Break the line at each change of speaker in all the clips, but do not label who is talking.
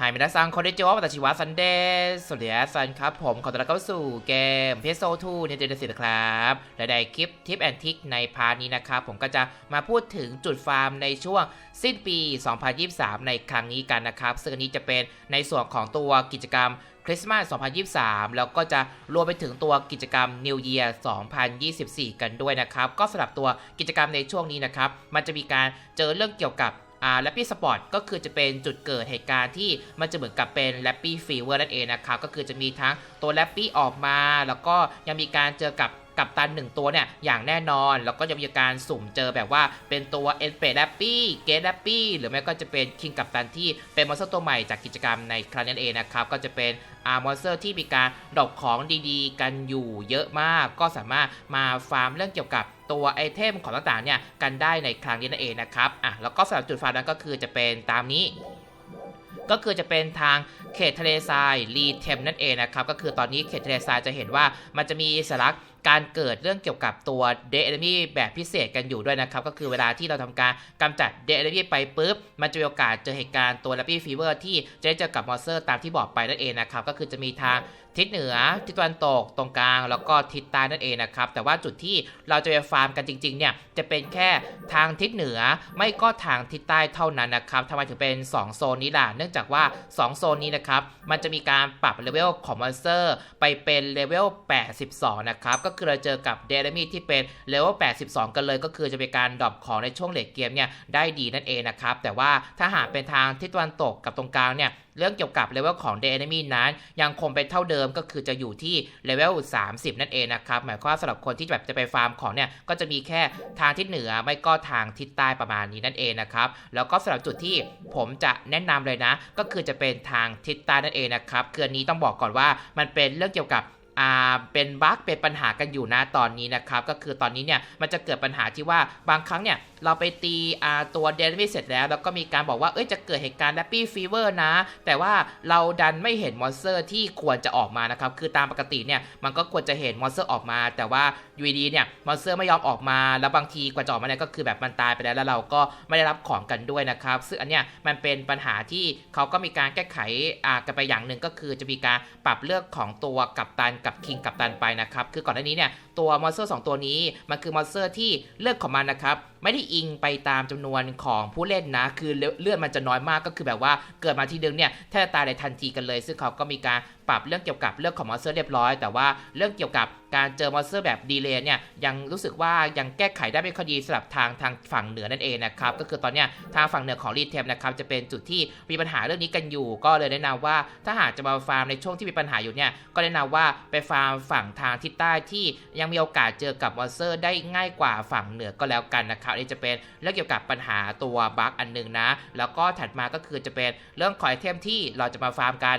ไฮมินาซังคอนเดจิวะวัตชิวะซันเดย์สวัสดีซันครับ ผมขอต้อนรับเข้าสู่เกมเพโซ2ในเดือนสิบครับและในคลิปทิปแอนทิกในพาร์ทนี้นะครับ ผมก็จะมาพูดถึงจุดฟาร์มในช่วงสิ้นปี 2023 ในครั้งนี้กันนะครับ ซึ่งอันนี้จะเป็นในส่วนของตัวกิจกรรมคริสต์มาส 2023 แล้วก็จะรวมไปถึงตัวกิจกรรม New Year 2024 กันด้วยนะครับ ก็สำหรับตัวกิจกรรมในช่วงนี้นะครับ มันจะมีการเจอเรื่องเกี่ยวกับ อ่าแรปปี้สปอร์ตก็คือจะเป็นจุดเกิดเหตุการณ์ที่มันจะเหมือนกับเป็นแรปปี้ฟีเวอร์นั่นเองนะครับ ก็คือจะมีทั้งตัวแรปปี้ออกมา แล้วก็ยังมีการเจอกับกับตันหนึ่งตัวเนี่ย อย่างแน่นอน แล้วก็จะมีการสุ่มเจอแบบว่าเป็นตัวเอ็นเปดแรปปี้เกตแรปปี้หรือไม่ก็จะเป็นคิงกับตันที่เป็นมอนสเตอร์ตัวใหม่จากกิจกรรมในครั้งนั้นเองนะครับ ก็จะเป็นอามอนสเตอร์ที่มีการดรอปของดีๆ กันอยู่เยอะมาก ก็สามารถมาฟาร์มเรื่องเกี่ยวกับ ตัวไอเทมของต่างๆเนี่ยกันได้ในครั้งนี้นั่นเองนะครับอะแล้วก็สำหรับจุดฟาร์มนั้นก็คือจะเป็นตามนี้ก็คือจะเป็นทางเขตทะเลทรายรีเทมนั่นเองนะครับ ก็คือตอนนี้เขตทะเลทรายจะเห็นว่ามันจะมีสลักการเกิดเรื่องเกี่ยวกับตัวเดเอ m มี่แบบพิเศษกันอยู่ด้วยนะครับ ก็คือเวลาที่เราทำการกำจัดเดเอ m มี่ไปปุ๊บ มันจะมีโอกาสเจอเหตุการณ์ตัว r a p ปี้ฟีเวอร์ที่จะได้เจอกับมอนสเตอร์ตามที่บอกไปนั่นเองนะครับ ก็คือจะมีทาง ทิศเหนือทิศตะวันตกตรงกลาง แล้วก็ทิศใต้นั่นเองนะครับ แต่ว่าจุดที่เราจะไปฟาร์มกันจริงๆเนี่ยจะเป็นแค่ทางทิศเหนือไม่ก็ทางทิศใต้เท่านั้นนะครับทำไมถึงเป็น 2 โซนนี้ล่ะเนื่องจากว่า 2 โซนนี้นะครับมันจะมีการปรับเลเวลของมอนสเตอร์ไปเป็นเลเวล 82 นะครับก็คือเราเจอกับเดรมี่ที่เป็นเลเวล 82 กันเลยก็คือจะเป็นการดรอปของในช่วงเลทเกมเนี่ยได้ดีนั่นเองนะครับแต่ว่าถ้าหากเป็นทางทิศตะวันตกกับตรงกลางเนี่ย เรื่องเกี่ยวกับเลเวลของ The Enemy นั้นยังคงเป็นเท่าเดิมก็คือจะอยู่ที่เลเวล30 นั่นเองนะครับหมายความว่าสำหรับคนที่แบบจะไปฟาร์มของเนี่ยก็จะมีแค่ทางทิศเหนือไม่ก็ทางทิศใต้ประมาณนี้นั่นเองนะครับแล้วก็สำหรับจุดที่ผมจะแนะนำเลยนะ ก็คือจะเป็นทางทิศใต้นั่นเองนะครับเคืออนนี้ต้องบอกก่อนว่ามันเป็นเรื่องเกี่ยวกับอ่าเป็นบั๊กเป็นปัญหากันอยู่นะตอนนี้นะครับก็คือตอนนี้เนี่ยมันจะเกิดปัญหาที่ว่าบางครั้งเนี่ยเราไปตีตัวเดนไม่เสร็จแล้ว แล้วก็มีการบอกว่าเอ้ยจะเกิดเหตุการณ์แรปปี้ฟีเวอร์นะ แต่ว่าเราดันไม่เห็นมอนสเตอร์ที่ควรจะออกมานะครับ คือตามปกติเนี่ยมันก็ควรจะเห็นมอนสเตอร์ออกมา แต่ว่ายูดีเนี่ยมอนสเตอร์ไม่ยอมออกมา แล้วบางทีกว่าจะออกมาเนี่ยก็คือแบบมันตายไปแล้วแล้วเราก็ไม่ได้รับของกันด้วยนะครับ ซึ่งอันเนี้ยมันเป็นปัญหาที่เขาก็มีการแก้ไขอ่ากันไปอย่างหนึ่งก็คือจะมีการปรับเลือกของตัวกัปตันกับคิงกัปตันไปนะครับคือก่อนหน้านี้เนี่ยตัวมอนสเตอร์สองตัวนี้มันคือมอนสเตอร์ที่เลือกของมันนะครับไม่ได้อิงไปตามจำนวนของผู้เล่นนะ คือเลือดมันจะน้อยมากก็คือแบบว่าเกิดมาทีเดียวเนี่ยแทบจะตายในทันทีกันเลย ซึ่งเขาก็มีการปรับเรื่องเกี่ยวกับเรื่องของมอนสเตอร์เรียบร้อย แต่ว่าเรื่องเกี่ยวกับ การเจอมอนสเตอร์แบบดีเลย์เนี่ยยังรู้สึกว่ายังแก้ไขได้ไม่ค่อยดีสำหรับทางทางฝั่งเหนือนั่นเองนะครับก็คือตอนเนี้ยทางฝั่งเหนือของรีเทมนะครับจะเป็นจุดที่มีปัญหาเรื่องนี้กันอยู่ ก็เลยแนะนำว่าถ้าหากจะมาฟาร์มในช่วงที่มีปัญหาอยู่เนี่ยก็แนะนำว่าไปฟาร์มฝั่งทางทิศใต้ที่ยังมีโอกาสเจอกับมอนสเตอร์ได้ง่ายกว่าฝั่งเหนือก็แล้วกันนะครับนี่จะเป็นเรื่องเกี่ยวกับปัญหาตัวบั๊กอันหนึงนะ แล้วก็ถัดมาก็คือจะเป็นเรื่องของไอเทมที่เราจะมาฟาร์มกัน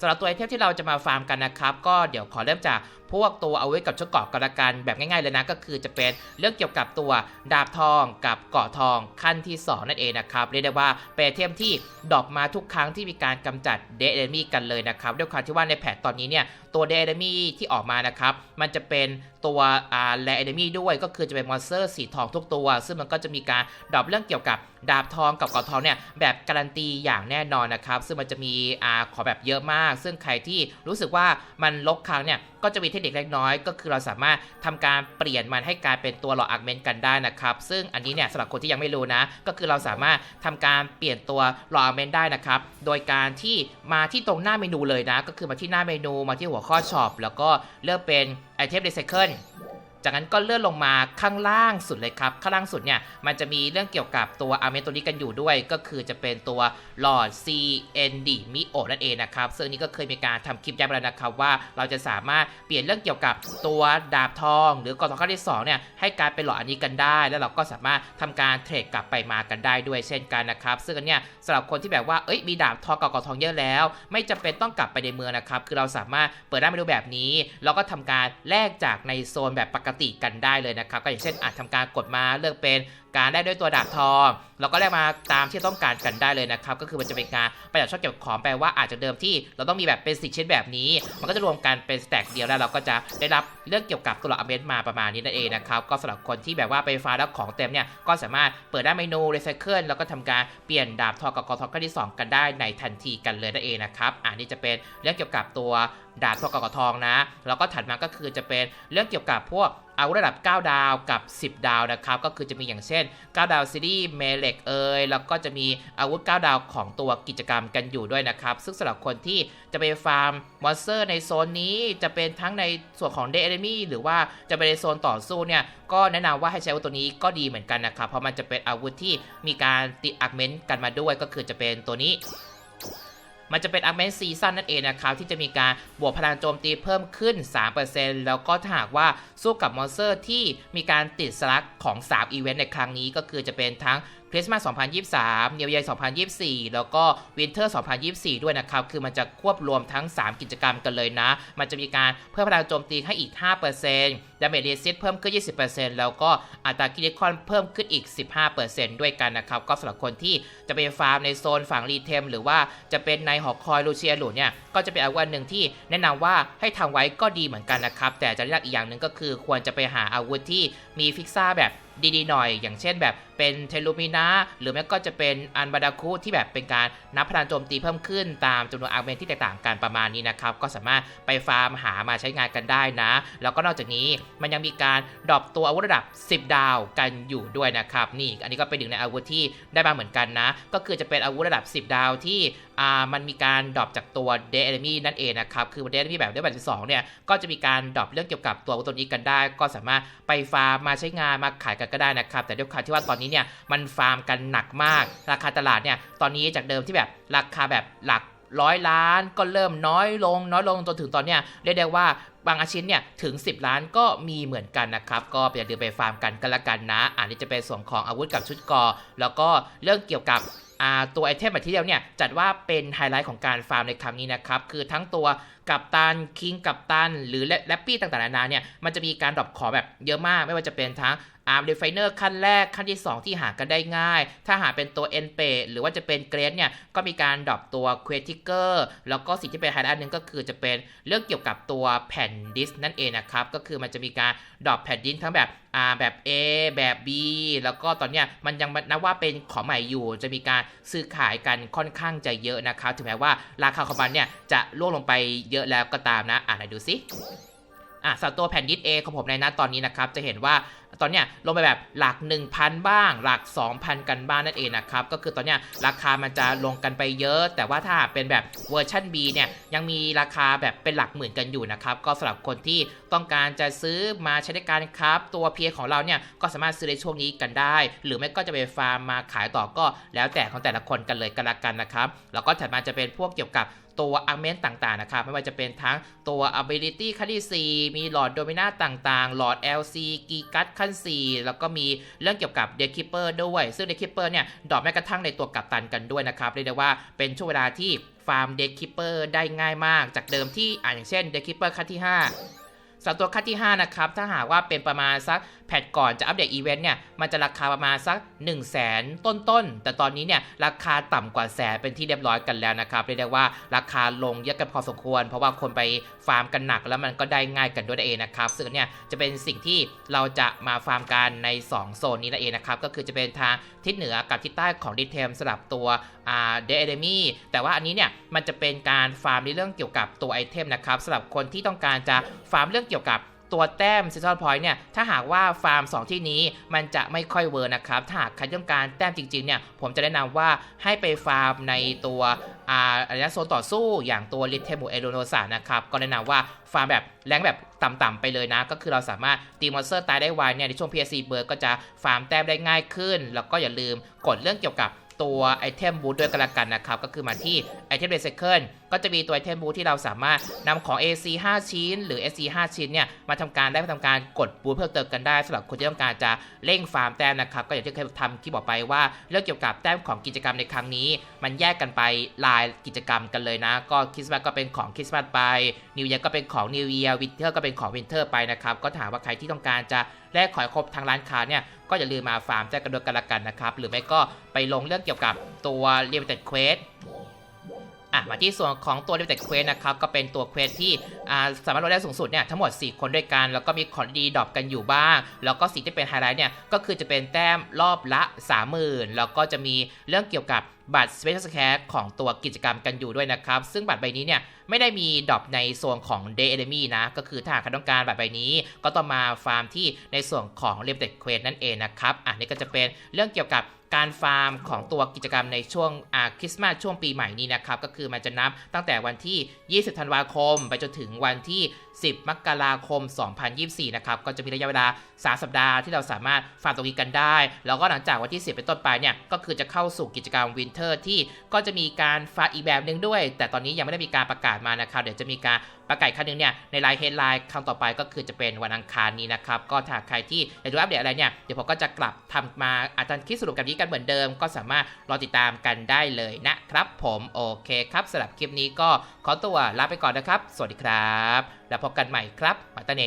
สำหรับตัวไอเทมที่เราจะมาฟาร์มกันนะครับ ก็เดี๋ยวขอเริ่มจาก พวกตัวเอาไว้กับชุดเกาะกันละกันแบบง่ายๆเลยนะก็คือจะเป็นเรื่องเกี่ยวกับตัวดาบทองกับเกาะทองขั้นที่ 2 นั่นเองนะครับเรียกได้ว่าเป็นเทมที่ดรอปมาทุกครั้งที่มีการกำจัดเดเอเมี่กันเลยนะครับด้วยความที่ว่าในแพทตอนนี้เนี่ยตัวเดเอเมี่ที่ออกมานะครับมันจะเป็นตัวอ่าแลเอเมี่ด้วยก็คือจะเป็นมอนสเตอร์สีทองทุกตัว ซึ่งมันก็จะมีการดรอปเรื่องเกี่ยวกับดาบทองกับเกาะทองเนี่ยแบบการันตีอย่างแน่นอนนะครับซึ่งมันจะมีอ่าขอแบบเยอะมาก ซึ่งใครที่รู้สึกว่ามันลกครั้งเนี่ยก็จะมีเทคเด็กเล็กน้อย ก็คือเราสามารถทำการเปลี่ยนมันให้กลายเป็นตัวหลอดอาร์เมนต์กันได้นะครับ ซึ่งอันนี้เนี่ยสำหรับคนที่ยังไม่รู้นะ ก็คือเราสามารถทำการเปลี่ยนตัวหลอดอาร์เมนต์ได้นะครับ โดยการที่มาที่ตรงหน้าเมนูเลยนะ ก็คือมาที่หน้าเมนูมาที่หัวข้อช็อปแล้วก็เลือกเป็นไอเทมรีไซเคิล จากนั้นก็เลื่อนลงมาข้างล่างสุดเลยครับ ข้างล่างสุดเนี่ยมันจะมีเรื่องเกี่ยวกับตัวอาร์เมนตัวนี้กันอยู่ด้วย ก็คือจะเป็นตัวหลอด CND มิโอนั่นเองนะครับ ซึ่งนี้ก็เคยมีการทำคลิปย้ำไปแล้วนะครับว่าเราจะสามารถเปลี่ยนเรื่องเกี่ยวกับตัวดาบทอง หรือกอทองขั้นที่สองเนี่ยให้กลายเป็นหลอดอันนี้กันได้ แล้วเราก็สามารถทำการเทรดกลับไปมากันได้ด้วยเช่นกันนะครับซึ่งอันเนี้ยสำหรับคนที่แบบว่าเอ้ยมีดาบทองกับกอทองเยอะแล้ว ไม่จำเป็นต้องกลับไปในเมืองนะครับคือเราสามารถเปิดได้เมนูแบบนี้แล้วก็ทำการแลกจากในโซนแบบปกติกันได้เลยนะครับ ก็อย่างเช่นอาจทำการกดมาเลือกเป็นการได้ด้วยตัวดาบทองเราก็แลกมาตามที่ต้องการกันได้เลยนะครับ ก็คือมันจะเป็นการประหยัดช่องเก็บของแปลว่าอาจจะเดิมที่เราต้องมีแบบเป็นสิชิ้นแบบนี้ มันก็จะรวมกันเป็นสแต็กเดียวแล้วเราก็จะได้รับเรื่องเกี่ยวกับตัวละอเมนต์มาประมาณนี้นั่นเองนะครับ ก็สำหรับคนที่แบบว่าไปฟาร์มแล้วของเต็มเนี่ยก็สามารถเปิดได้เมนูรีไซเคิลแล้วก็ทำการเปลี่ยนดาบทองกับกอทองขั้นที่ 2 กันได้ในทันทีกันเลยนั่นเองนะครับอ่านี่จะเป็นเรื่องเกี่ยวกับตัว ดาบทกกทองนะ แล้วก็ถัดมาก็คือจะเป็นเรื่องเกี่ยวกับพวกอาวุธระดับ 9 ดาวกับ 10 ดาวนะครับ ก็คือจะมีอย่างเช่น 9 ดาวซีรีส์เมเล็กเอยแล้วก็จะมีอาวุธ 9 ดาวของตัวกิจกรรมกันอยู่ด้วยนะครับ ซึ่งสำหรับคนที่จะไปฟาร์มมอนสเตอร์ในโซนนี้จะเป็นทั้งในส่วนของเด e เ n มี่หรือว่าจะไปในโซนต่อสู้เนี่ย ก็แนะนำว่าให้ใช้อาวุธตัวนี้ก็ดีเหมือนกันนะครับ เพราะมันจะเป็นอาวุธที่มีการติดอักเมนต์กันมาด้วยก็คือจะเป็นตัวนี้ มันจะเป็นอัพเมนซีซั่นนั่นเองนะครับที่จะมีการบวกพลังโจมตีเพิ่มขึ้น 3%แล้วก็ถ้าหากว่าสู้กับมอนสเตอร์ที่มีการติดสลักของ 3 อีเวนต์ในครั้งนี้ก็คือจะเป็นทั้งคริสต์มาส 2023 เนีย y ย2024 แล้วก็วินเทอร์ 2024 ด้วยนะครับ คือมันจะควบรวมทั้ง 3 กิจกรรมกันเลยนะ มันจะมีการเพิ่มพลังโจมตีให้อีก 5%ดาเมจเรซิสเพิ่มขึ้น 20%แล้วก็อัตราคิริคอนเพิ่มขึ้นอีก 15%ด้วยกันนะครับ ก็สำหรับคนที่จะไปฟาร์มในโซนฝั่งรีเทม หรือว่าจะเป็นในหอคอยลูเชียหลุเนี่ย ก็จะเป็นอาวุธหนึ่งที่แนะนำว่าให้ทำไว้ก็ดีเหมือนกันนะครับ แต่จะเลือกอีกอย่างหนึ่งก็คือควรจะไปหาอาวุธที่มีฟิกซ่าแบบ ดีๆหน่อย อย่างเช่นแบบเป็นเทลูมินาหรือแม้ก็จะเป็นอันบาดาคุที่แบบเป็นการนับพลังโจมตีเพิ่มขึ้นตามจำนวนอาร์เมนที่แตกต่างกันประมาณนี้นะครับ ก็สามารถไปฟาร์มหามาใช้งานกันได้นะ แล้วก็นอกจากนี้มันยังมีการดรอปตัวอาวุธระดับ 10 ดาวกันอยู่ด้วยนะครับนี่อันนี้ก็เป็นหนึ่งในอาวุธที่ได้มาเหมือนกันนะ ก็คือจะเป็นอาวุธระดับ 10 ดาวที่อ่ามันมีการดรอปจากตัวเด e เ n มี่นั่นเองนะครับคือเด e เ n มี่แบบเดแบบ12เนี่ยก็จะมีการดรอปเรื่องเกี่ยวกับตัวอาวุธตัวนี้กันได้ ก็สามารถไปฟาร์มมาใช้งานมาขายกันก็ได้นะครับ แต่ด้วยความที่ว่าตอนนี้เนี่ยมันฟาร์มกันหนักมาก ราคาตลาดเนี่ยตอนนี้จากเดิมที่แบบราคาแบบหลักร้อยล้านก็เริ่มน้อยลง น้อยลงจนถึงตอนเนี้ยเรียกได้ว่าบางอาชิ้นเนี่ยถึง 10 ล้านก็มีเหมือนกันนะครับ ก็อย่าลืมไปฟาร์มกันกันละกันนะ อันนี้จะเป็นส่วนของอาวุธกับชุดกอ แล้วก็เรื่องเกี่ยวกับตัวไอเทมแบบที่เดียวเนี่ยจัดว่าเป็นไฮไลท์ของการฟาร์มในครั้งนี้นะครับ คือทั้งตัวกับตันคิงกับตัน หรือแรปปี้ต่างๆนานาเนี่ยมันจะมีการดรอปของแบบเยอะมาก ไม่ว่าจะเป็นทั้ง อาร์มเดฟไฟเนอร์ขั้นแรกขั้นที่ 2 ที่หากันได้ง่าย ถ้าหาเป็นตัวเอ็นเปหรือว่าจะเป็นเกรดเนี่ย ก็มีการดรอปตัวเควทิกเกอร์แล้วก็สิ่งที่เป็นไฮไลท์หนึ่งก็คือจะเป็นเรื่องเกี่ยวกับตัวแผ่นดิสนั่นเองนะครับ ก็คือมันจะมีการดรอปแผ่นดิสทั้งแบบอ่าแบบ A แบบ B แล้วก็ตอนเนี้ยมันยังนับว่าเป็นของใหม่อยู่ จะมีการซื้อขายกันค่อนข้างจะเยอะนะครับ ถึงแม้ว่าราคาของมันเนี่ยจะล่วงลงไปเยอะแล้วก็ตามนะ อ่านไหนดูสิ อะสำหรับตัวแผ่นดิสเอของผมในนั้นตอนนี้นะครับ จะเห็นว่าตอนเนี้ยลงไปแบบหลัก 1,000 บ้าง หลัก 2,000 กันบ้างนั่นเองนะครับ ก็คือตอนเนี้ยราคามันจะลงกันไปเยอะ แต่ว่าถ้าเป็นแบบเวอร์ชัน B เนี่ยยังมีราคาแบบเป็นหลักหมื่นกันอยู่นะครับ ก็สำหรับคนที่ต้องการจะซื้อมาใช้ในการครับ ตัวเพียของเราเนี่ยก็สามารถซื้อในช่วงนี้กันได้ หรือไม่ก็จะไปฟาร์มมาขายต่อก็แล้วแต่ของแต่ละคนกันเลยกันละกันนะครับแล้วก็ถัดมาจะเป็นพวกเกี่ยวกับ ตัวอาร์เมนต่างๆนะครับ ไม่ว่าจะเป็นทั้งตัว ability ขั้นที่ 4 มีหลอดโดมินาต่างๆ หลอด LC กีกัตขั้น 4 แล้วก็มีเรื่องเกี่ยวกับเดคิปเปอร์ด้วย ซึ่งเดคิปเปอร์เนี่ย ดรอปแม้กระทั่งในตัวกัปตันกันด้วยนะครับ เรียกได้ว่าเป็นช่วงเวลาที่ฟาร์มเดคิปเปอร์ได้ง่ายมาก จากเดิมที่อ่าอย่างเช่นเดคิปเปอร์ขั้นที่ 5 สำหรับตัวขั้นที่ 5 นะครับ ถ้าหากว่าเป็นประมาณสักแพทก่อนจะอัปเดตอีเวนต์เนี่ย มันจะราคาประมาณสัก 1 0 0 0 0แสนต้นๆ แต่ตอนนี้เนี่ย ราคาต่ำกว่าแสนเป็นที่เรียบร้อยกันแล้วนะครับ เรียกได้ว่าราคาลงเยอะกันพอสมควร เพราะว่าคนไปฟาร์มกันหนักแล้วมันก็ได้ง่ายกันด้วยนั่นเองนะครับ ซึ่งเนี่ยจะเป็นสิ่งที่เราจะมาฟาร์มกันใน 2 โซนนี้นั่นเองนะครับ ก็คือจะเป็นทางทิศเหนือกับทิศใต้ของดิเทมสำหรับตัวอ่าเดอะเอมี่แต่ว่าอันนี้เนี่ยมันจะเป็นการฟาร์มในเรื่องเกี่ยวกับตัวไอเทมนะครับสำหรับคนที่ต้องการจะฟาร์มเรื่องกี่ยวกับตัวแต้มซีซันพอยต์เนี่ยถ้าหากว่าฟาร์ม 2 ที่นี้มันจะไม่ค่อยเวิร์นะครับ ถ้าหากใครต้องการแต้มจริงๆเนี่ยผมจะแนะนำว่าให้ไปฟาร์มในตัวอาอะไรนะโซนต่อสู้อย่างตัวลิเทมูเอโรโนซานะครับ ก็แนะนำว่าฟาร์มแบบแรงแบบต่ำๆไปเลยนะ ก็คือเราสามารถตีมอนสเตอร์ตายได้ไวเนี่ยในช่วง PSC เบิร์ก็จะฟาร์มแต้มได้ง่ายขึ้น แล้วก็อย่าลืมกดเรื่องเกี่ยวกับ ตัวไอเทมบูทด้วยกันละกันนะครับ ก็คือมาที่ไอเทมเร c เคิลก็จะมีตัวไอเทมบูทที่เราสามารถนำของ AC 5 ชิ้น หรือ SC 5 ชิ้นเนี่ยมาทำการได้มาทำการกดบูทเพิ่มเติมกันได้สำหรับคนที่ต้องการจะเร่งฟาร์มแต้มนะครับ ก็อย่างที่เคยทำคลิปบอกไปว่าเรื่องเกี่ยวกับแต้มของกิจกรรมในครั้งนี้ มันแยกกันไปลายกิจกรรมกันเลยนะ ก็คริสต์มาสก็เป็นของคริสต์มาสไปนิว e ย r ก็เป็นของนิว e ย r วินเทอร์ก็เป็นของวินเทอร์ไปนะครับก็ถามว่าใครที่ต้องการจะ แลกขอยครบทางร้านค้าเนี่ยก็อย่าลืมมาฟาร์มแจ้งกันด้วยกันละกันนะครับ หรือไม่ก็ไปลงเรื่องเกี่ยวกับตัว Limited Quest อะมาที่ส่วนของตัว Limited Quest นะครับก็เป็นตัวเควสที่อ่าสามารถลดได้สูงสุดเนี่ยทั้งหมด 4 คนด้วยกัน แล้วก็มีของดีดรอปกันอยู่บ้าง แล้วก็สิ่งที่เป็นไฮไลท์เนี่ยก็คือจะเป็นแต้มรอบละ 30,000 แล้วก็จะมีเรื่องเกี่ยวกับบัตร Special Scared ของตัวกิจกรรมกันอยู่ด้วยนะครับ ซึ่งบัตรใบนี้เนี่ยไม่ได้มีดรอปในโซนของ Day Enemy นะ ก็คือถ้าหากใครต้องการบัตรใบนี้ ก็ต้องมาฟาร์มที่ในส่วนของ Limited Quest นั่นเองนะครับอะนี่ก็จะเป็นเรื่องเกี่ยวกับการฟาร์มของตัวกิจกรรมในช่วงคริสต์มาสช่วงปีใหม่นี้นะครับ ก็คือมันจะนับตั้งแต่วันที่ 20 ธันวาคม ไปจนถึงวันที่ 10 มกราคม 2024 นะครับ ก็จะมีระยะเวลา 3 สัปดาห์ที่เราสามารถฟากตรงนี้กันได้ แล้วก็หลังจากวันที่ 10 เป็นต้นไปเนี่ย ก็คือจะเข้าสู่กิจกรรมวินเทอร์ที่ก็จะมีการฟากอีกแบบหนึ่งด้วย แต่ตอนนี้ยังไม่ได้มีการประกาศมานะครับ เดี๋ยวจะมีการประกาศครั้งหนึงเนี่ยในไลน์เฮดไลน์ครั้งต่อไปก็คือจะเป็นวันอังคารนี้นะครับ ก็ถ้าใครที่อยากดูอัปเดตอะไรเนี่ยเดี๋ยวผมก็จะกลับทำมาอาจารย์คิดสรุปกับนี้กันเหมือนเดิม ก็สามารถรอติดตามกันได้เลยนะครับผมโอเคครับสำหรับคลิปนี้ก็ขอตัวลาไปก่อนนะครับ สวัสดีครับ แล้วพบกันใหม่ครับมาตาเน